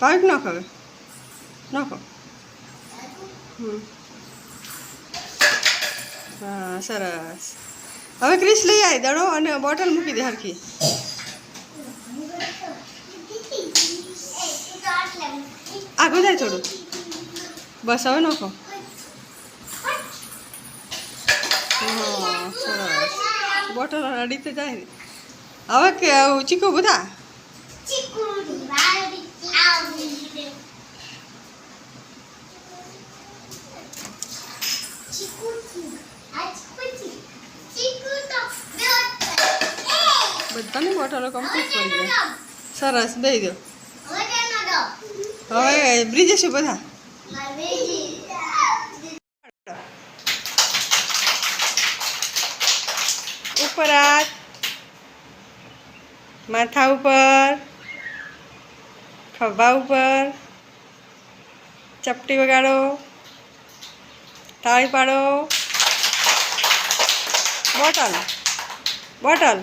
ભાવિક નાખ હવે નાખો હા સરસ હવે ક્રિસ લઈ આવી દડો અને બોટલ મૂકી દે હરખી આગળ જાય થોડું બસ હવે નાખો સરસ બોટલ અડી તો જાય હવે કે ચીકુ બધા બધાની બોટલો કમ્પ્લીટ કરી જાય સરસ બે દો હવે બ્રિજ છે બધા? ઉપર હાથ. માથા ઉપર. ખભા ઉપર. ચપટી વગાડો. તાળી પાડો બોટલ બોટલ